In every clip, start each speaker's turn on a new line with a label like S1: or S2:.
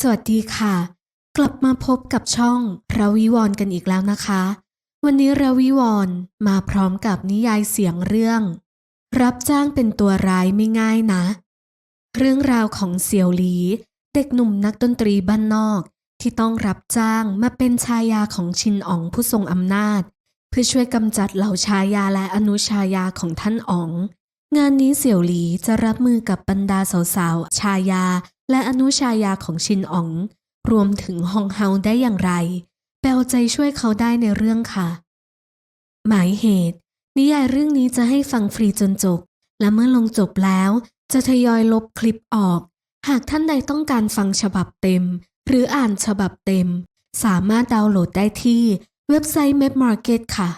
S1: สวัสดีค่ะ กลับมาพบกับช่องราวิวร์กันอีกแล้วนะคะ วันนี้ราวิวร์มาพร้อมกับนิยายเสียงเรื่อง รับจ้างเป็นตัวร้ายไม่ง่ายนะ เรื่องราวของเสี่ยวหลี เด็กหนุ่มนักดนตรีบ้านนอก ที่ต้องรับจ้างมาเป็นชายาของชินอ๋องผู้ทรงอำนาจ เพื่อช่วยกำจัดเหล่าชายาและอนุชายาของท่านอ๋อง งานนี้เสี่ยวหลีจะรับมือกับบรรดาสาวๆ ชายา และอนุชายาของชินอ๋อง รวมถึงฮองเฮาได้อย่างไรแปลใจช่วยเขาได้ในเรื่องค่ะ หมายเหตุ นิยายเรื่องนี้จะให้ฟังฟรีจนจบ และเมื่อลงจบแล้ว จะทยอยลบคลิปออก หากท่านใดต้องการฟังฉบับเต็ม หรืออ่านฉบับเต็ม สามารถดาวน์โหลดได้ที่เว็บไซต์ m a p Market ค่ะ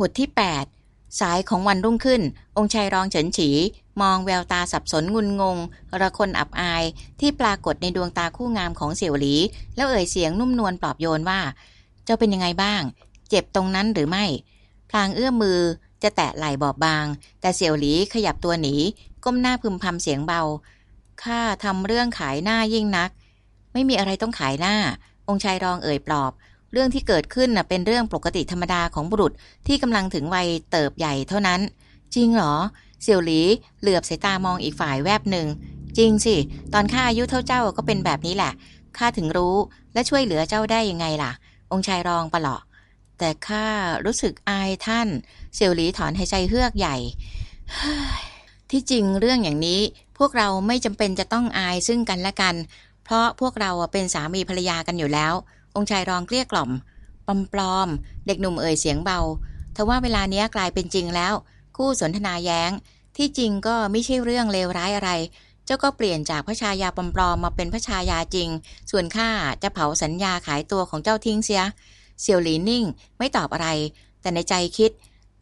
S2: บทที่ 8 สายของวันรุ่งขึ้น องค์ชายรองเฉินฉี มองแววตาสับสนงุนงง ระคนอับอายที่ปรากฏในดวงตาคู่งามของเสี่ยวหลี แล้วเอ่ยเสียงนุ่มนวลปลอบโยนว่า เจ้าเป็นยังไงบ้าง เจ็บตรงนั้นหรือไม่ พลางเอื้อมมือจะแตะไหล่บอบบาง แต่เสี่ยวหลีขยับตัวหนี ก้มหน้าพึมพำเสียงเบา ข้าทำเรื่องขายหน้ายิ่งนัก ไม่มีอะไรต้องขายหน้า องค์ชายรองเอ่ยปลอบ เรื่องที่เกิดขึ้นนะเป็นเรื่องปกติธรรมดาของบุรุษที่กำลังถึงวัยเติบใหญ่เท่านั้น จริงเหรอ เสี่ยวหลีเหลือบสายตามองอีกฝ่ายแวบหนึ่ง จริงสิ ตอนข้าอายุเท่าเจ้าก็เป็นแบบนี้แหละ ข้าถึงรู้และช่วยเหลือเจ้าได้ยังไงล่ะ องค์ชายรองปะหลาะแต่ข้ารู้สึกอายท่าน เสี่ยวหลีถอนหายใจเฮือกใหญ่ ที่จริงเรื่องอย่างนี้พวกเราไม่จำเป็นจะต้องอายซึ่งกันและกัน เพราะพวกเราเป็นสามีภรรยากันอยู่แล้ว องค์ชายรองเกลี้ยกล่อมปลอมปลอมๆเด็กหนุ่มเอ่ยเสียงเบาทว่าเวลาเนี้ยกลายเป็นจริงแล้ว คู่สนทนาแย้ง ที่จริงก็ไม่ใช่เรื่องเลวร้ายอะไร เจ้าก็เปลี่ยนจากพระชายาปลอมปลอมๆมาเป็นพระชายาจริง ส่วนข้าจะเผาสัญญาขายตัวของเจ้าทิ้งเสียเสี่ยวหลีนิ่ง ไม่ตอบอะไร แต่ในใจคิด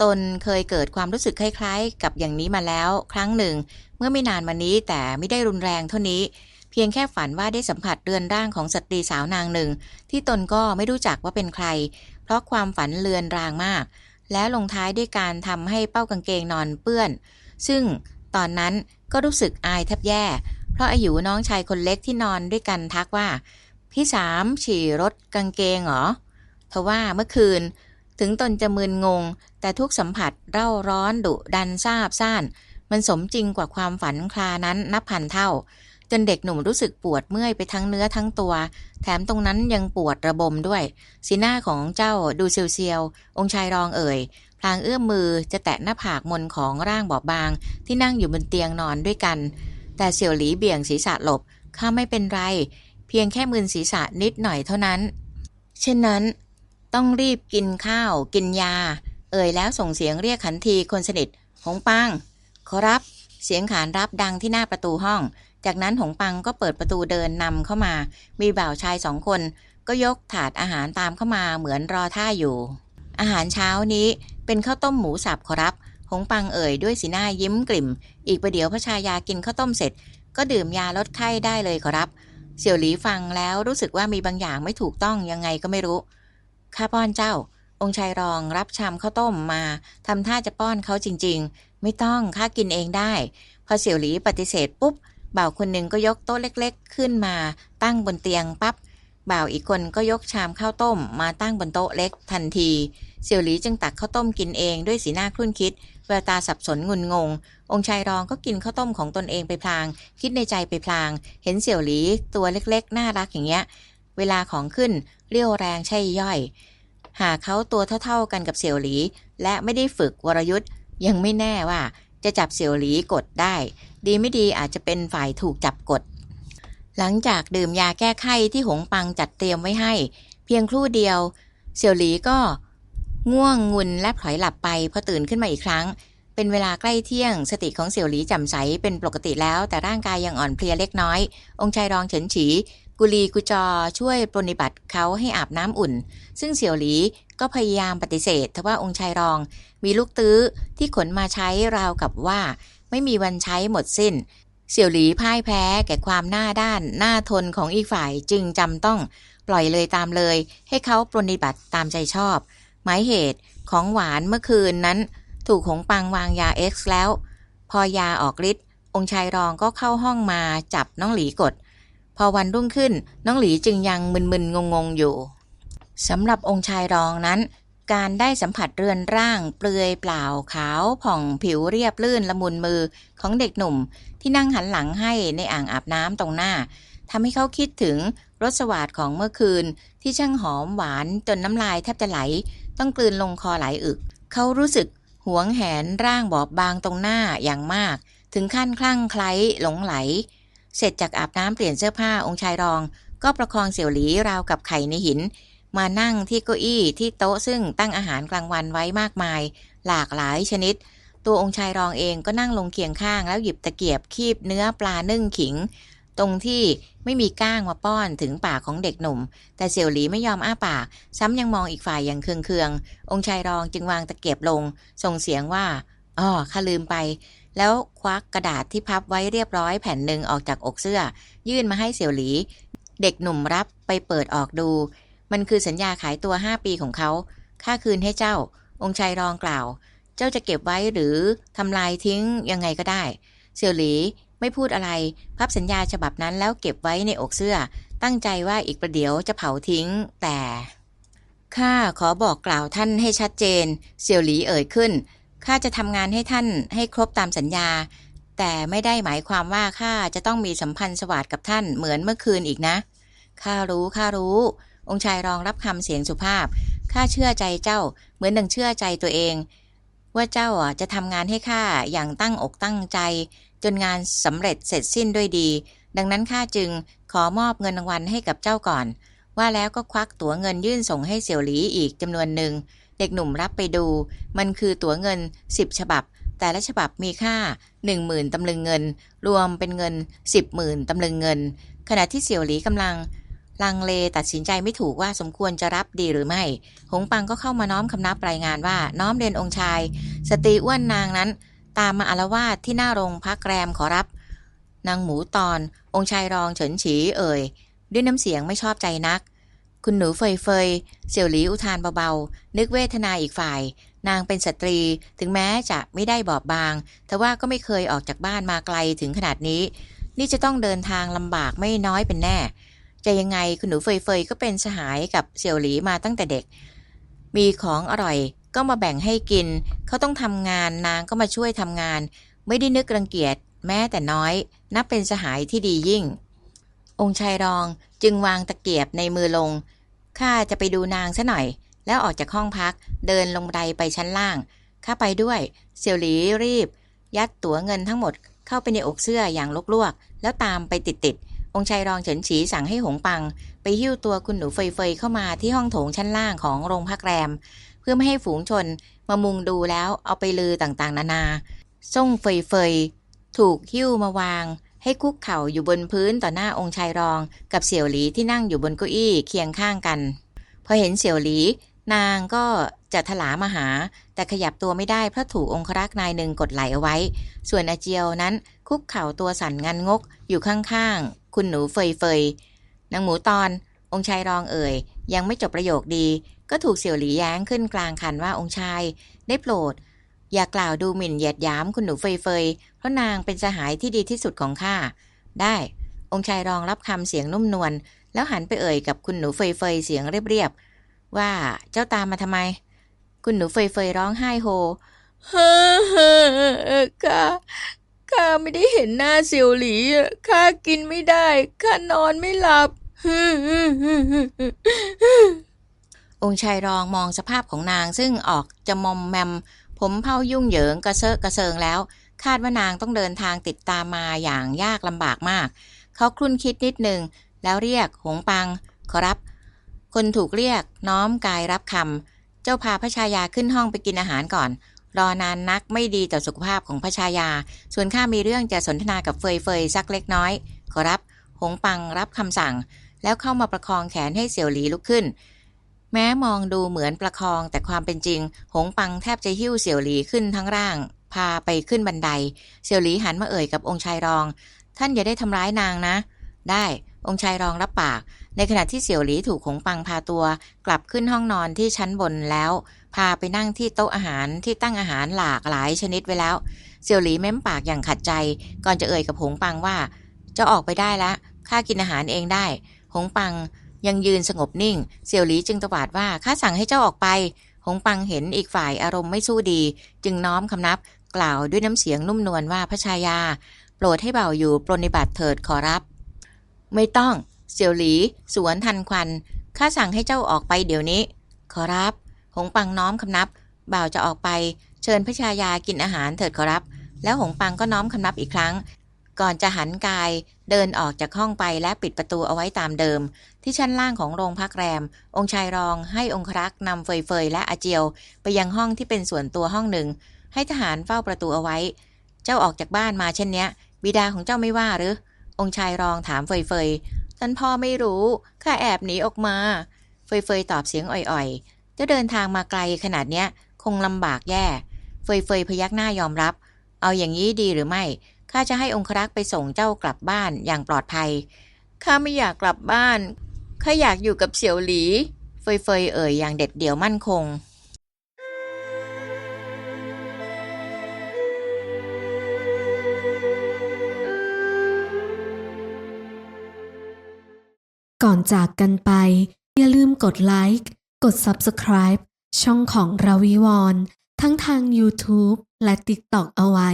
S2: ตนเคยเกิดความรู้สึกคล้าย ๆ กับอย่างนี้มาแล้ว ครั้งหนึ่ง เมื่อไม่นานมานี้แต่ไม่ได้รุนแรงเท่านี้ เพียงแค่ฝันว่าได้สัมผัสเรือนร่างของสตรีสาวนางหนึ่ง ที่ตนก็ไม่รู้จักว่าเป็นใคร เพราะความฝันเลือนรางมาก และลงท้ายด้วยการทำให้เป้ากางเกงนอนเปื้อน ซึ่งตอนนั้นก็รู้สึกอายแทบแย่ เพราะอายุน้องชายคนเล็กที่นอนด้วยกันทักว่า พี่สามฉี่รถกางเกงเหรอทว่าเมื่อคืน ถึงตนจะมึนงง แต่ทุกสัมผัสเร่าร้อนดุดันซาบซ่าน มันสมจริงกว่าความฝันคลานั้นนับพันเท่า จนเด็กหนุ่มรู้สึกปวดเมื่อยไปทั้งเนื้อทั้งตัว แถมตรงนั้นยังปวดระบมด้วย สีหน้าของเจ้าดูเซียวๆ องค์ชายรองเอ่ย พลางเอื้อมมือจะแตะหน้าผากมนของร่างบอบบาง ที่นั่งอยู่บนเตียงนอนด้วยกัน แต่เสี่ยวหลีเบี่ยงศีรษะหลบ ข้าไม่เป็นไร เพียงแค่มึนศีรษะนิดหน่อยเท่านั้น เช่นนั้น ต้องรีบกินข้าว กินยา เอ่ยแล้วส่งเสียงเรียกขันทีคนสนิท หงปังขอรับ เสียงขานรับดังที่หน้าประตูห้อง จากนั้นหงปังก็เปิดประตูเดินนำเข้ามา มีบ่าวชายสองคน ก็ยกถาดอาหารตามเข้ามาเหมือนรอท่าอยู่ อาหารเช้านี้เป็นข้าวต้มหมูสับขอรับ หงปังเอ่ยด้วยสีหน้ายิ้มกลิ่ม อีกประเดี๋ยวพระชายากินข้าวต้มเสร็จ ก็ดื่มยาลดไข้ได้เลยขอรับ เสี่ยวหลีฟังแล้วรู้สึกว่ามีบางอย่างไม่ถูกต้องยังไงก็ไม่รู้ ข้าป้อนเจ้า องค์ชายรองรับชามข้าวต้มมาทำท่าจะป้อนเขาจริง ๆ ไม่ต้องข้ากินเองได้ พอเสี่ยวหลีปฏิเสธปุ๊บ บ่าวคนหนึ่งก็ยกโต๊ะเล็กๆ ขึ้นมาตั้งบนเตียงปับ๊บบ่าวอีกคนก็ยกชามข้าวต้มมาตั้งบนโต๊ะเล็กทันที เสี่ยวหลีจึงตักข้าวต้มกินเองด้วยสีหน้าครุ่นคิดแววตาสับสนงุนงง องค์ชายรองก็กินข้าวต้มของตนเองไปพลาง คิดในใจไปพลาง เห็นเสี่ยวหลีตัวเล็กๆ น่ารักอย่างเงี้ย เวลาของขึ้นเรี่ยวแรงใช่ย่อย หากเขาตัวเท่าๆกันกับเสี่ยวหลี และไม่ได้ฝึกวรยุทธ์ยังไม่แน่ว่าจะจับเสี่ยวหลีกดได้ ดีไม่ดีอาจจะเป็นฝ่ายถูกจับกด หลังจากดื่มยาแก้ไข้ที่หงปังจัดเตรียมไว้ให้ เพียงครู่เดียว เสี่ยวหลีก็ง่วงงุนและพลอยหลับไปพอตื่นขึ้นมาอีกครั้ง เป็นเวลาใกล้เที่ยง สติของเสี่ยวหลีจำใสเป็นปกติแล้ว แต่ร่างกายยังอ่อนเพลียเล็กน้อย องค์ชายรองเฉินฉี กุลีกุจอช่วยปรนนิบัติเขาให้อาบน้ำอุ่น ซึ่งเสี่ยวหลี ก็พยายามปฏิเสธทว่าองค์ชายรอง มีลูกตื้อที่ขนมาใช้ราวกับว่า ไม่มีวันใช้หมดสิ้น เสี่ยวหลีพ่ายแพ้แก่ความหน้าด้านหน้าทนของอีกฝ่ายจึงจำต้องปล่อยเลยตามเลย ให้เขาปรนนิบัติตามใจชอบ หมายเหตุของหวานเมื่อคืนนั้น ถูกหงปังวางยา X แล้ว พอยาออกฤทธิ์องค์ชายรองก็เข้าห้องมาจับน้องหลีกด พอวันรุ่งขึ้นน้องหลีจึงยังมึนๆงงๆอยู่ สำหรับองค์ชายรองนั้น การได้สัมผัสเรือนร่าง เปลือยเปล่าขาวผ่องผิวเรียบลื่นละมุนมือของเด็กหนุ่ม ที่นั่งหันหลังให้ในอ่างอาบน้ำตรงหน้าทำให้เขาคิดถึงรสสวาดของเมื่อคืน ที่ช่างหอมหวานจนน้ำลายแทบจะไหล ต้องกลืนลงคอไหลายอึก เขารู้สึกหวงแหนร่างบอบบางตรงหน้าอย่างมาก ถึงขั้นคลั่งไคล้หลงไหล เสร็จจากอาบน้ำเปลี่ยนเสื้อผ้าองค์ชายรอง ก็ประคองเสี่ยวหลีราวกับไข่ในหิน มานั่งที่เก้าอี้ที่โต๊ะซึ่งตั้งอาหารกลางวันไว้มากมาย หลากหลายชนิด ตัวองค์ชายรองเองก็นั่งลงเคียงข้างแล้วหยิบตะเกียบคีบเนื้อปลานึ่งขิง ตรงที่ไม่มีก้างมาป้อนถึงปากของเด็กหนุ่ม แต่เสี่ยวหลีไม่ยอมอ้าปาก ซ้ำยังมองอีกฝ่ายอย่างเคืองๆองค์ชายรองจึงวางตะเกียบลง ส่งเสียงว่าอ๋อข้าลืมไป แล้วควักกระดาษที่พับไว้เรียบร้อยแผ่นหนึ่งออกจากอกเสื้อ ยื่นมาให้เสี่ยวหลี เด็กหนุ่มรับไปเปิดออกดู มันคือสัญญาขายตัว5ปีของเขา ค่าคืนให้เจ้า องค์ชายรองกล่าว เจ้าจะเก็บไว้หรือทำลายทิ้งยังไงก็ได้ เสี่ยวหลีไม่พูดอะไร พับสัญญาฉบับนั้นแล้วเก็บไว้ในอกเสื้อ ตั้งใจว่าอีกประเดี๋ยวจะเผาทิ้ง แต่ข้าขอบอกกล่าวท่านให้ชัดเจน เสี่ยวหลีเอ่ยขึ้นข้าจะทำงานให้ท่านให้ครบตามสัญญา แต่ไม่ได้หมายความว่าข้าจะต้องมีสัมพันธ์สวัสดกับท่านเหมือนเมื่อคืนอีกนะข้ารู้ข้ารู้ องค์ชายรองรับคำเสียงสุภาพ ข้าเชื่อใจเจ้า เหมือนดังเชื่อใจตัวเอง ว่าเจ้าอะจะทำงานให้ข้าอย่างตั้งอกตั้งใจ จนงานสำเร็จเสร็จสิ้นด้วยดี ดังนั้นข้าจึงขอมอบเงินรางวัลให้กับเจ้าก่อน ว่าแล้วก็ควักตั๋วเงินยื่นส่งให้เสี่ยวหลีอีกจำนวนหนึ่ง เด็กหนุ่มรับไปดู มันคือตั๋วเงิน10ฉบับ แต่ละฉบับมีค่า10,000ตำลึงเงิน รวมเป็นเงิน10,000ตำลึงเงิน ขณะที่เสี่ยวหลีกำลัง ลังเลตัดสินใจไม่ถูกว่าสมควรจะรับดีหรือไม่ หงปังก็เข้ามาน้อมคำนับรายงานว่า น้อมเรียนองค์ชาย สตรีอ้วนนางนั้น ตามมาอารวาสที่หน้าโรงพักแรมขอรับ นางหมูตอน องค์ชายรองเฉินฉีเอ่ย ด้วยน้ำเสียงไม่ชอบใจนัก คุณหนูเฟยเฟยเสี่ยวหลีอุทานเบาๆ นึกเวทนาอีกฝ่าย นางเป็นสตรี ถึงแม้จะไม่ได้บอบบาง แต่ว่าก็ไม่เคยออกจากบ้านมาไกลถึงขนาดนี้ นี่จะต้องเดินทางลำบากไม่น้อยเป็นแน่ จะยังไงคุณหนูเฟยเฟยก็เป็นสหายกับเสี่ยวหลีมาตั้งแต่เด็ก มีของอร่อยก็มาแบ่งให้กิน เขาต้องทำงานนางก็มาช่วยทำงาน ไม่ได้นึกรังเกียจแม้แต่น้อย นับเป็นสหายที่ดียิ่ง องค์ชายรองจึงวางตะเกียบในมือลงข้าจะไปดูนางซะหน่อย แล้วออกจากห้องพักเดินลงบันไดไปชั้นล่างข้าไปด้วย เสี่ยวหลีรีบ ยัดตั๋วเงินทั้งหมดเข้าไปในอกเสื้ออย่างลวกๆแล้วตามไปติดๆ องค์ชายรองเฉินฉีสั่งให้หงปัง ไปหิ้วตัวคุณหนูเฟยเฟยเข้ามาที่ห้องโถงชั้นล่างของโรงพักแรม เพื่อไม่ให้ฝูงชนมามุงดูแล้วเอาไปลือต่างๆ นานา ส่งเฟยเฟยถูกหิ้วมาวาง ให้คุกเข่าอยู่บนพื้นต่อหน้าองค์ชายรอง กับเสี่ยวหลีที่นั่งอยู่บนเก้าอี้เคียงข้างกัน พอเห็นเสี่ยวหลี นางก็จะถลามาหา แต่ขยับตัวไม่ได้เพราะถูกองครักษ์นายหนึ่งกดไหลเอาไว้ ส่วนอาเจียวนั้นคุกเข่าตัวสั่นงันงกอยู่ข้างๆ คุณหนูเฟยเฟยนางหมูตอน องค์ชายรองเอ่ย ยังไม่จบประโยคดี ก็ถูกเสี่ยวหลีแย้งขึ้นกลางคันว่าองค์ชาย ได้โปรด อย่ากล่าวดูหมิ่นเหยียดหยามคุณหนูเฟยเฟยเพราะนางเป็นสหายที่ดีที่สุดของข้าได้ องค์ชายรองรับคำเสียงนุ่มนวลแล้วหันไปเอ่ยกับคุณหนูเฟยเฟยเสียงเรียบๆว่าเจ้าตามมาทำไม คุณหนูเฟยเฟยร้องไห้โฮฮ่าฮ่าข้า ข้าไม่ได้เห็นหน้าเสี่ยวหลีข้ากินไม่ได้ข้านอนไม่หลับองค์ชายรองมองสภาพของนางซึ่งออกจะมอมแมม ผมเผายุ่งเหยิงกระเซอะกระเซิงแล้ว คาดว่านางต้องเดินทางติดตามมาอย่างยากลำบากมาก เขาครุ่นคิดนิดหนึ่งแล้วเรียกหงปัง ขอรับ คนถูกเรียกน้อมกายรับคำเจ้าพาพระชายาขึ้นห้องไปกินอาหารก่อน รอนานนักไม่ดีต่อสุขภาพของพระชายา ส่วนข้ามีเรื่องจะสนทนากับเฟยเฟยสักเล็กน้อย ขอรับ หงปังรับคำสั่ง แล้วเข้ามาประคองแขนให้เสี่ยวหลีลุกขึ้น แม้มองดูเหมือนประคองแต่ความเป็นจริง หงปังแทบจะหิ้วเสี่ยวหลีขึ้นทั้งร่าง พาไปขึ้นบันได เสี่ยวหลีหันมาเอ่ยกับองค์ชายรอง ท่านอย่าได้ทำร้ายนางนะ ได้ องค์ชายรองรับปาก ในขณะที่เสี่ยวหลีถูกขงปังพาตัว กลับขึ้นห้องนอนที่ชั้นบนแล้ว พาไปนั่งที่โต๊ะอาหารที่ตั้งอาหารหลากหลายชนิดไว้แล้ว เสี่ยวหลีเม้มปากอย่างขัดใจ ก่อนจะเอ่ยกับหงปังว่า จะออกไปได้ละข้ากินอาหารเองได้ หงปังยังยืนสงบนิ่ง เสี่ยวหลีจึงตวาดว่าข้าสั่งให้เจ้าออกไป หงปังเห็นอีกฝ่ายอารมณ์ไม่สู้ดี จึงน้อมคำนับ กล่าวด้วยน้ำเสียงนุ่มนวลว่าพระชายา โปรดให้เบาอยู่ปรนนิบัติเถิดขอรับ ไม่ต้องเสี่ยวหลี สวนทันควัน ข้าสั่งให้เจ้าออกไปเดี๋ยวนี้ ขอรับ หงปังน้อมคำนับ บ่าวจะออกไป เชิญพระชายากินอาหารเถิดขอรับ แล้วหงปังก็น้อมคำนับอีกครั้ง ก่อนจะหันกาย เดินออกจากห้องไปและปิดประตูเอาไว้ตามเดิม ที่ชั้นล่างของโรงพักแรม องค์ชายรองให้องครักษ์นำเฟยเฟยและอาเจียว ไปยังห้องที่เป็นส่วนตัวห้องหนึ่ง ให้ทหารเฝ้าประตูเอาไว้ เจ้าออกจากบ้านมาเช่นเนี้ย บิดาของเจ้าไม่ว่าหรือ องค์ชายรองถามเฟยเฟยท่านพ่อไม่รู้ข้าแอบหนีออกมา เฟยเฟยตอบเสียงอ่อยๆจ้าเดินทางมาไกลขนาดเนี้ย คงลำบากแย่ เฟยเฟยพยักหน้ายอมรับ เอาอย่างนี้ดีหรือไม่ข้าจะให้องครักษ์ไปส่งเจ้ากลับบ้านอย่างปลอดภัยข้าไม่อยากกลับบ้านข้าอยากอยู่กับเสี่ยวหลี เฟยเฟยเอ่ยอย่างเด็ดเดี่ยวมั่นคง
S1: ก่อนจากกันไป อย่าลืมกดไลค์ กด Subscribe ช่องของราวิวอนทั้งทาง YouTube และ TikTok เอาไว้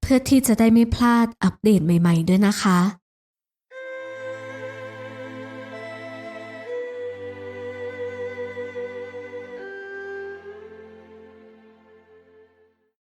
S1: เพื่อที่จะได้ไม่พลาดอัปเดตใหม่ๆด้วยนะคะ